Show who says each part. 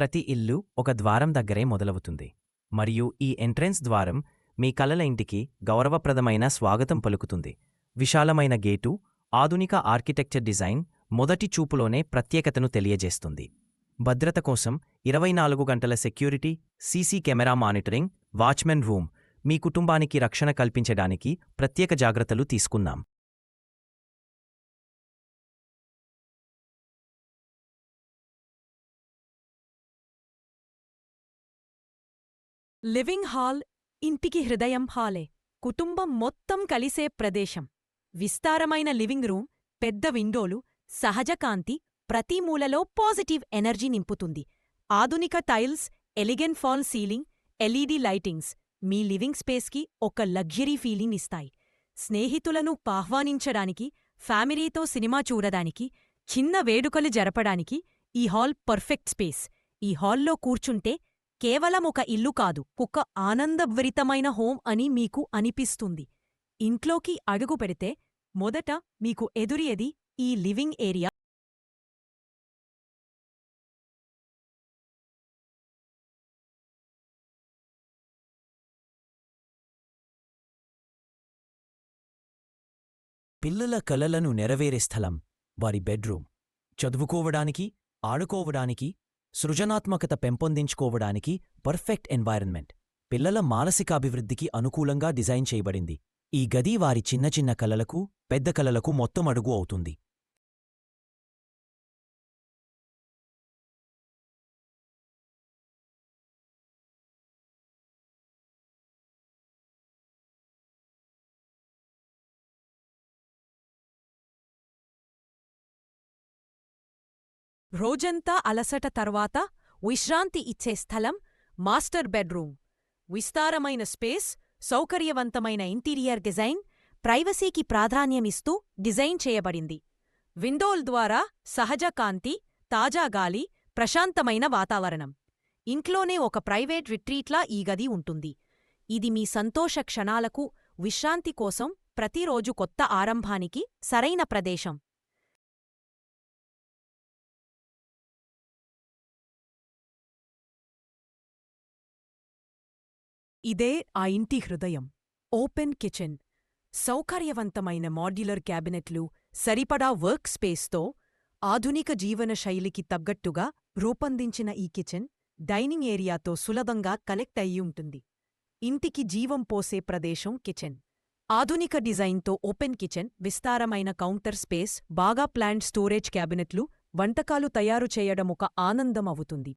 Speaker 1: ప్రతి ఇల్లు ఒక ద్వారం దగ్గరే మొదలవుతుంది. మరియు ఈ ఎంట్రెన్స్ ద్వారం మీ కలల ఇంటికి గౌరవప్రదమైన స్వాగతం పలుకుతుంది. విశాలమైన గేటు ఆధునిక ఆర్కిటెక్చర్ డిజైన్ మొదటి చూపులోనే ప్రత్యేకతను తెలియజేస్తుంది. భద్రత కోసం ఇరవై నాలుగు గంటల security CC camera monitoring watchman room మీ కుటుంబానికి రక్షణ కల్పించడానికి ప్రత్యేక జాగ్రత్తలు తీసుకున్నాం.
Speaker 2: లివింగ్ హాల్ ఇంటికి హృదయం హాలే. కుటుంబం మొత్తం కలిసే ప్రదేశం. విస్తారమైన లివింగ్ రూమ్ పెద్ద విండోలు సహజ కాంతి ప్రతి మూలలో పాజిటివ్ ఎనర్జీ నింపుతుంది. ఆధునిక tiles elegant false ceiling LED lightings మీ లివింగ్ స్పేస్కి ఒక లగ్జరీ ఫీలింగ్ ఇస్తాయి. స్నేహితులను ఆహ్వానించడానికి ఫ్యామిలీతో సినిమా చూడడానికి చిన్న వేడుకలు జరపడానికి ఈ హాల్ పర్ఫెక్ట్ స్పేస్. ఈ హాల్లో కూర్చుంటే కేవలం ఒక ఇల్లు కాదు ఒక ఆనందభరితమైన హోం అని మీకు అనిపిస్తుంది. ఇంట్లోకి అడుగు పెడితే మొదట మీకు ఎదురియది ఈ లివింగ్ ఏరియా.
Speaker 1: పిల్లల కలలను నెరవేరే స్థలం వారి బెడ్రూమ్. చదువుకోవడానికి ఆడుకోవడానికి సృజనాత్మకత పెంపొందించుకోవడానికి పర్ఫెక్ట్ ఎన్వైరన్మెంట్ పిల్లల మానసికాభివృద్ధికి అనుకూలంగా డిజైన్ చేయబడింది. ఈ గది వారి చిన్న చిన్న కలలకు పెద్ద కలలకు మొత్తం అడుగు అవుతుంది.
Speaker 2: రోజంతా అలసట తర్వాత విశ్రాంతి ఇచ్చే స్థలం మాస్టర్ బెడ్రూమ్. విస్తారమైన స్పేస్ సౌకర్యవంతమైన ఇంటీరియర్ డిజైన్ ప్రైవసీకి ప్రాధాన్యమిస్తూ డిజైన్ చేయబడింది. విండోల్ ద్వారా సహజ కాంతి తాజా గాలి ప్రశాంతమైన వాతావరణం. ఇంట్లోనే ఒక ప్రైవేట్ రిట్రీట్లా ఈ గది ఉంటుంది. ఇది మీ సంతోష క్షణాలకు విశ్రాంతి కోసం ప్రతిరోజు కొత్త ఆరంభానికి సరైన ప్రదేశం. ఇదే ఆ ఇంటి హృదయం. Open kitchen. సౌకర్యవంతమైన మాడ్యులర్ క్యాబినెట్లు సరిపడా వర్క్ స్పేస్తో ఆధునిక జీవన శైలికి తగ్గట్టుగా రూపొందించిన ఈ కిచెన్ డైనింగ్ ఏరియాతో సులభంగా కనెక్ట్ అయి ఉంటుంది. ఇంటికి జీవం పోసే ప్రదేశం కిచెన్. ఆధునిక డిజైన్తో ఓపెన్ కిచెన్ విస్తారమైన కౌంటర్ స్పేస్ బాగా ప్లాంట్ స్టోరేజ్ క్యాబినెట్లు వంటకాలు తయారు చేయడం ఒక ఆనందం అవుతుంది.